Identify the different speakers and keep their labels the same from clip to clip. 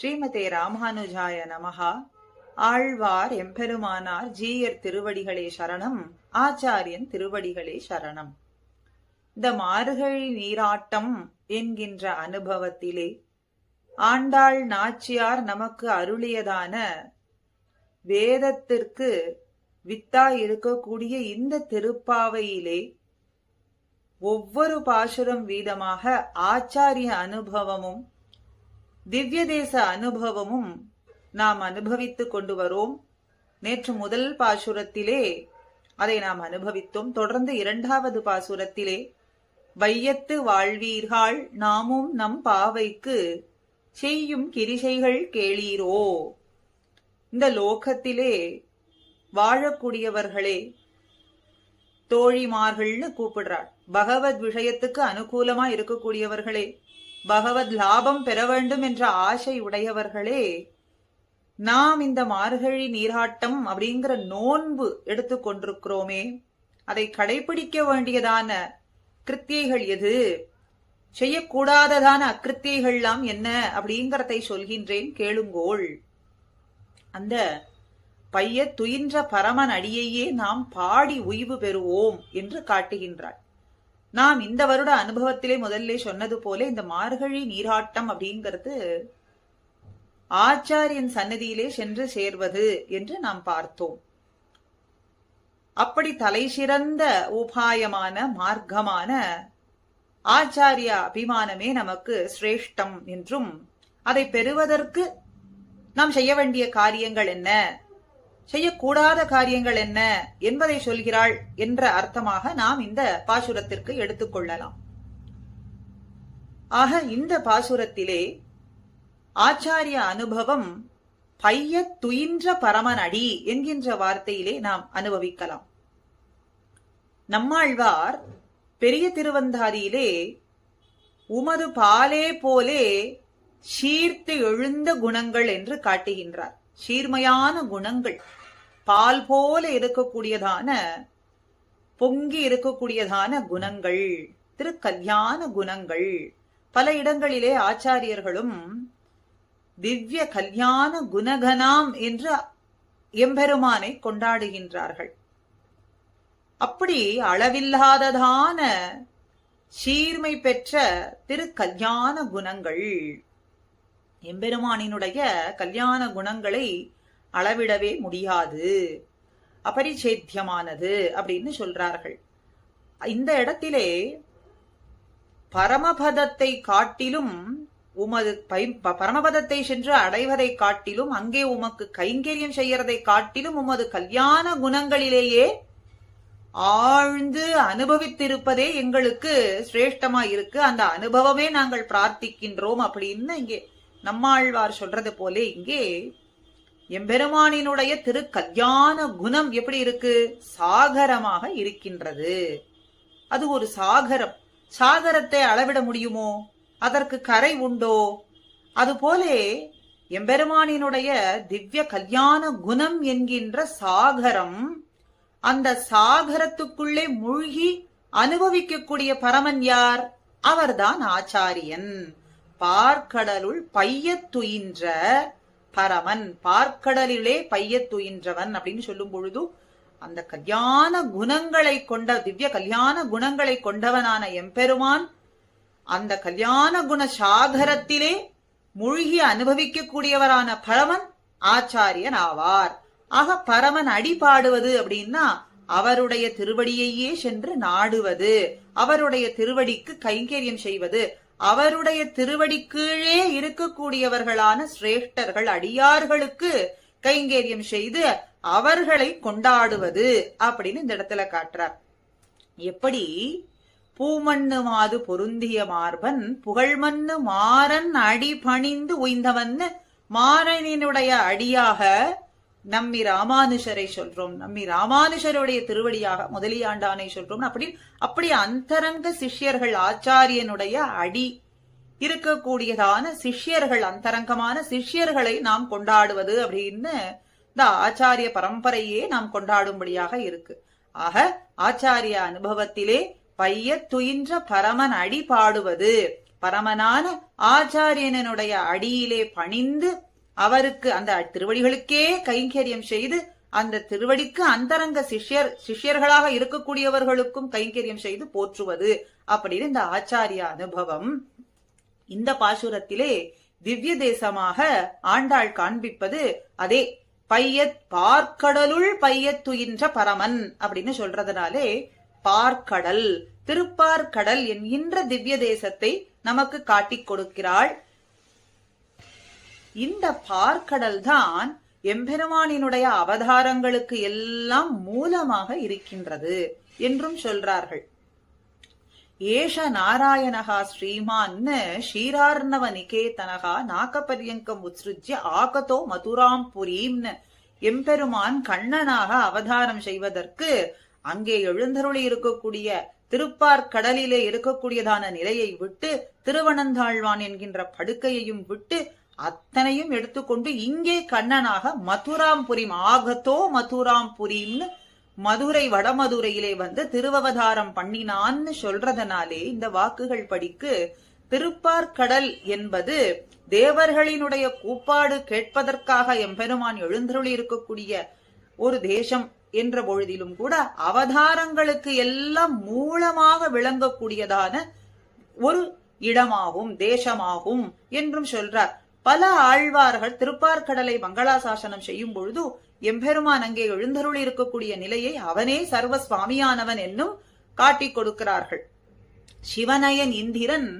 Speaker 1: ஸ்ரீமதே ராமானுஜாய நமஹா. ஆழ்வார் எம்பெருமானார் ஜீயர் திருவடிகளே சரணம் ஆச்சாரியன் திருவடிகளே சரணம். இந்த மார்கழி நீராட்டம் என்கின்ற அனுபவத்திலே ஆண்டாள் நாச்சியார் நமக்கு அருளியதான வேதத்திற்கு வித்தா இருக்கக்கூடிய இந்த திருப்பாவையிலே ஒவ்வொரு பாசுரம் வீதமாக ஆச்சாரிய அனுபவமும் திவ்ய தேச அனுபவமும் நாம் அனுபவித்துக் கொண்டு வரோம். நேற்று முதல் பாசுரத்திலே அதை நாம் அனுபவித்தோம். தொடர்ந்து இரண்டாவது பாசுரத்திலே வையத்து வாழ்வீர்கள் நாமும் நம் பாவைக்கு செய்யும் கிரிசைகள் கேளீரோ? இந்த லோகத்திலே வாழக்கூடியவர்களே தோழிமார்கள்னு கூப்பிடுறாள். பகவத் விஷயத்துக்கு அனுகூலமா இருக்கக்கூடியவர்களே பகவத் லாபம் பெற வேண்டும் என்ற ஆசை உடையவர்களே நாம் இந்த மார்கழி நீராட்டம் அப்படிங்கிற நோன்பு எடுத்துக்கொண்டிருக்கிறோமே அதை கடைபிடிக்க வேண்டியதான கிருத்தியைகள் எது? செய்யக்கூடாததான அக்கிருத்தியைகள்லாம் என்ன அப்படிங்கறதை சொல்கின்றேன் கேளுங்கோள். அந்த பைய துயின்ற பரமன் அடியையே நாம் பாடி உய்வு பெறுவோம் என்று காட்டுகின்றாள் நாம் இந்த வருட அனுபவத்திலே முதல்ல சொன்னது போல இந்த மார்கழி நீராட்டம் அப்படிங்கிறது ஆச்சாரியன் சன்னதியிலே சென்று சேர்வது என்று நாம் பார்த்தோம். அப்படி தலை சிறந்த உபாயமான மார்க்கமான ஆச்சாரிய அபிமானமே நமக்கு சிரேஷ்டம் என்றும் அதை பெறுவதற்கு நாம் செய்ய வேண்டிய காரியங்கள் என்ன? செய்யக்கூடாத காரியங்கள் என்ன என்பதை சொல்கிறாள் என்ற அர்த்தமாக நாம் இந்த பாசுரத்திற்கு எடுத்துக்கொள்ளலாம் ஆக இந்த பாசுரத்திலே ஆச்சாரிய அனுபவம் பைய துயின்ற பரமனடி என்கின்ற வார்த்தையிலே நாம் அனுபவிக்கலாம். நம்மாழ்வார் பெரிய திருவந்தாதியிலே உமது பாலே போலே சீர்த்து எழுந்த குணங்கள் என்று காட்டுகின்றார். சீர்மையான குணங்கள். பால் போல இருக்கக்கூடியதான பொங்கி இருக்கக்கூடியதான குணங்கள் திருக்கல்யாண குணங்கள். பல இடங்களிலே ஆச்சாரியர்களும் திவ்ய கல்யாண குணகனாம் என்று எம்பெருமானை கொண்டாடுகின்றார்கள். அப்படி அளவில்லாததான சீர்மை பெற்ற திருக்கல்யாண குணங்கள் எம்பெருமானினுடைய கல்யாண குணங்களை அளவிடவே முடியாது. அபரிச்சேத்தியமானது அப்படின்னு சொல்றார்கள். இந்த இடத்திலே பரமபதத்தை காட்டிலும் உமது பரமபதத்தை சென்று அடைவதை காட்டிலும் அங்கே உமக்கு கைங்கரியம் செய்யறதை காட்டிலும் உமது கல்யாண குணங்களிலேயே ஆழ்ந்து அனுபவித்திருப்பதே எங்களுக்கு சிரேஷ்டமா இருக்கு அந்த அனுபவமே நாங்கள் பிரார்த்திக்கின்றோம் அப்படின்னு இங்கே நம்மாழ்வார் சொல்றது போலே இங்கே எம்பெருமானினுடைய திரு கல்யாண குணம் எப்படி இருக்கு? சாகரமாக இருக்கின்றது. அது ஒரு சாகரம். சாகரத்தை அளவிட முடியுமோ? அதற்கு கரை உண்டோ? அதுபோலே எம்பெருமானினுடைய திவ்ய கல்யாண குணம் என்கின்ற சாகரம் அந்த சாகரத்துக்குள்ளே மூழ்கி அனுபவிக்கக்கூடிய பரமன் யார்? அவர்தான் ஆச்சாரியன். பார்க்கடலுள் பையத்துயின்ற பரமன் பார்க்கடலிலே பையத்துயின்றவன் அப்படின்னு சொல்லும் பொழுது அந்த கல்யாண குணங்களை கொண்ட திவ்ய கல்யாண குணங்களை கொண்டவனான எம்பெருமான் அந்த கல்யாண குண சாகரத்திலே மூழ்கி அனுபவிக்கக்கூடியவரான பரமன் ஆச்சாரியன் ஆவார். ஆக பரமன் அடிபாடுவது அப்படின்னா அவருடைய திருவடியையே சென்று நாடுவது அவருடைய திருவடிக்கு கைங்கரியம் செய்வது அவருடைய திருவடி கீழே இருக்கக்கூடியவர்களான சிரேஷ்டர்கள் அடியார்களுக்கு கைங்கரியம் செய்து அவர்களை கொண்டாடுவது அப்படின்னு இந்த இடத்துல காட்டுறார். எப்படி? பூமண்ணு மாது பொருந்திய மார்பன் புகழ்மண்ணு மாறன் அடி பணிந்து உய்ந்தவன். மாறனினுடைய அடியாக நம்மி ராமானுஷரை சொல்றோம் நம்மி ராமானுஷருடைய திருவடியாக முதலியாண்டானை சொல்றோம். அப்படி அப்படி அந்தரங்க சிஷ்யர்கள் ஆச்சாரியனுடைய அடி இருக்கக்கூடியதான சிஷ்யர்கள் அந்தரங்கமான சிஷ்யர்களை நாம் கொண்டாடுவது அப்படின்னு இந்த ஆச்சாரிய பரம்பரையே நாம் கொண்டாடும்படியாக இருக்கு. ஆக ஆச்சாரிய அனுபவத்திலே பைய துயின்ற பரமன் அடி பாடுவது பரமனான ஆச்சாரியனுடைய அடியிலே பணிந்து அவருக்கு அந்த திருவடிகளுக்கே கைங்கரியம் செய்து அந்த திருவடிக்கு அந்தரங்க சிஷ்யர் சிஷ்யர்களாக இருக்கக்கூடியவர்களுக்கும் கைங்கரியம் செய்து போற்றுவது அப்படின்னு இந்த ஆச்சாரிய அனுபவம். இந்த பாசுரத்திலே திவ்ய தேசமாக ஆண்டாள் காண்பிப்பது அதே பையத் பார்க்கடலுள் பையத்துயின்ற பரமன் அப்படின்னு சொல்றதுனாலே பார்க்கடல் திருப்பார்கடல் என்கின்ற திவ்ய தேசத்தை நமக்கு காட்டிக் கொடுக்கிறாள். இந்த பார்க்கடல் தான் எம்பெருமானினுடைய அவதாரங்களுக்கு எல்லாம் மூலமாக இருக்கின்றது என்றும் சொல்றார்கள். ஏஷ நாராயணகா ஸ்ரீமான்னு ஷீரார்ணவ நிகேதனகா நாகபரியங்கம் உத்ஸ்ருஜ்ய ஆகதோ மதுராம் புரீம்னு எம்பெருமான் கண்ணனாக அவதாரம் செய்வதற்கு அங்கே எழுந்தருளி இருக்கக்கூடிய திருப்பார்கடலிலே இருக்கக்கூடியதான நிலையை விட்டு திருவனந்தாழ்வான் என்கின்ற படுக்கையையும் விட்டு அத்தனையும் எடுத்துக்கொண்டு இங்கே கண்ணனாக மதுராம்புரிம் ஆகத்தோ மதுராம்புரிம்னு மதுரை வடமதுரையிலே வந்து திருவவதாரம் பண்ணினான்னு சொல்றதனாலே இந்த வாக்குகள் படிக்கு திருப்பார்கடல் என்பது தேவர்களினுடைய கூப்பாடு கேட்பதற்காக எம்பெருமான் எழுந்தருளி இருக்கக்கூடிய ஒரு தேசம் என்ற பொழுதிலும் கூட அவதாரங்களுக்கு எல்லாம் மூலமாக விளங்கக்கூடியதான ஒரு இடமாகும் தேசமாகும் என்றும் சொல்றார். பல ஆழ்வார்கள் திருப்பார்கடலை மங்களாசாசனம் செய்யும் பொழுது எம்பெருமான் அங்கே எழுந்தருள் இருக்கக்கூடிய நிலையை அவனே சர்வ சுவாமியானவன் என்னும் காட்டிக் கொடுக்கிறார்கள். சிவனயன் இந்திரன்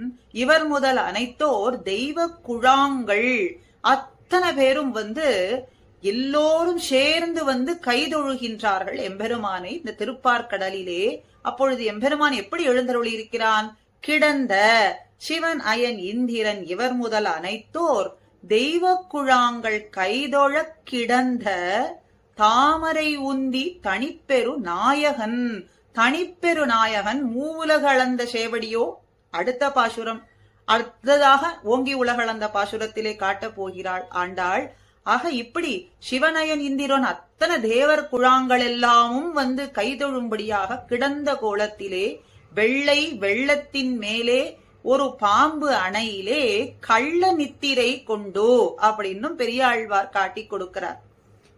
Speaker 1: இவர் முதல் அனைத்தோர் தெய்வ குழாங்கள். அத்தனை பேரும் வந்து எல்லோரும் சேர்ந்து வந்து கைதொழுகின்றார்கள் எம்பெருமானை இந்த திருப்பார்கடலிலே. அப்பொழுது எம்பெருமான் எப்படி எழுந்தருளி இருக்கிறான்? கிடந்த சிவன் அயன் இந்திரன் இவர் முதல் அனைத்தோர் தெய்வ குழாங்கள் கைதொழ கிடந்த தாமரை உந்தி தனிப்பெரு நாயகன். தனிப்பெரு நாயகன் மூவுலகளந்த சேவடியோ? அடுத்த பாசுரம். அடுத்ததாக ஓங்கி உலகளந்த பாசுரத்திலே காட்டப் போகிறாள். ஆண்டாள் ஆக இப்படி சிவனயன் இந்திரன் அத்தனை தேவர் குழாங்கள் எல்லாமும் வந்து கைதொழும்படியாக கிடந்த கோலத்திலே வெள்ளை வெள்ளத்தின் மேலே ஒரு பாம்பு அணையிலே கள்ள நித்திரை கொண்டோ அப்படின்னும் பெரியாழ்வார் காட்டி கொடுக்கிறார்.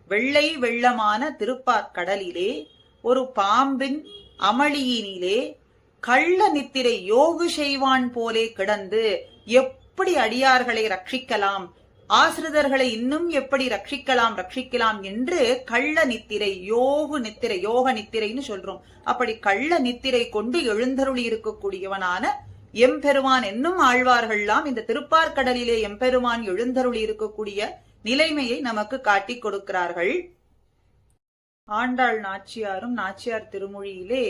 Speaker 1: வெள்ளை வெள்ளமான திருப்பார் கடலிலே ஒரு பாம்பின் அமளியினிலே கள்ள நித்திரை யோகு செய்வான் போலே கிடந்து எப்படி அடியார்களை ரட்சிக்கலாம்? ஆசிரிதர்களை இன்னும் எப்படி ரட்சிக்கலாம் ரட்சிக்கலாம் என்று கள்ள நித்திரை யோகு நித்திரை யோக நித்திரைன்னு சொல்றோம். அப்படி கள்ள நித்திரை கொண்டு எழுந்தருளி இருக்கக்கூடியவனான எம்பெருமான் என்னும் ஆழ்வார்கள்லாம் இந்த திருப்பார்கடலிலே எம்பெருமான் எழுந்தருளி இருக்கக்கூடிய நிலைமையை நமக்கு காட்டிக் கொடுக்கிறார்கள். ஆண்டாள் நாச்சியாரும் நாச்சியார் திருமொழியிலே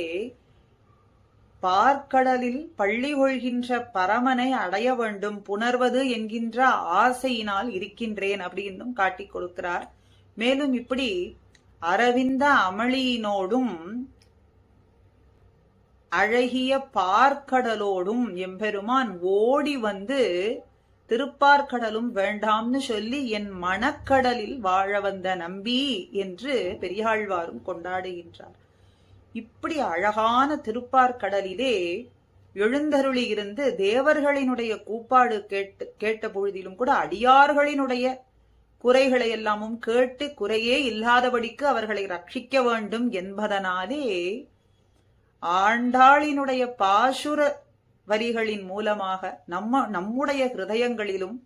Speaker 1: பார்க்கடலில் பள்ளி கொள்கின்ற பரமனை அடைய வேண்டும் புணர்வது என்கின்ற ஆசையினால் இருக்கின்றேன் அப்படின்னும் காட்டிக் கொடுக்கிறார். மேலும் இப்படி அரவிந்த அமளியினோடும் அழகிய பார்க்கடலோடும் எம்பெருமான் ஓடி வந்து திருப்பார்கடலும் வேண்டாம்னு சொல்லி என் மணக்கடலில் வாழ வந்த நம்பி என்று பெரியாழ்வாரும் கொண்டாடுகின்றார். இப்படி அழகான திருப்பார்கடலிலே எழுந்தருளி இருந்து தேவர்களினுடைய கூப்பாடு கேட்டு கேட்ட பொழுதிலும் கூட அடியார்களினுடைய குறைகளை எல்லாமும் கேட்டு குறையே இல்லாதபடிக்கு அவர்களை ரட்சிக்க வேண்டும் என்பதனாலே ஆண்டாளினுடைய பாசுர வரிகளின் மூலமாக நம்ம நம்முடைய ஹிருதயங்களிலும்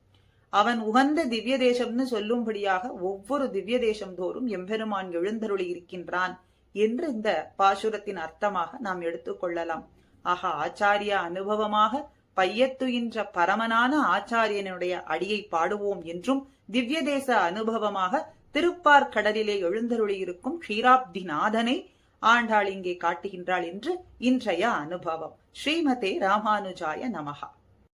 Speaker 1: அவன் உகந்த திவ்ய தேசம்னு சொல்லும்படியாக ஒவ்வொரு திவ்ய தேசம் தோறும் எம்பெருமான் எழுந்தருளி இருக்கின்றான் என்று இந்த பாசுரத்தின் அர்த்தமாக நாம் எடுத்துக்கொள்ளலாம் ஆக ஆச்சாரிய அனுபவமாக பையத்துயின்ற பரமனான ஆச்சாரியனுடைய அடியை பாடுவோம் என்றும் திவ்ய தேச அனுபவமாக திருப்பார் கடலிலே எழுந்தருளியிருக்கும் க்ஷீராப்தி நாதனை ஆண்டாள் இங்கே காட்டுகின்றாள் என்று இன்றைய அனுபவம். ஸ்ரீமதே ராமானுஜாய நமகா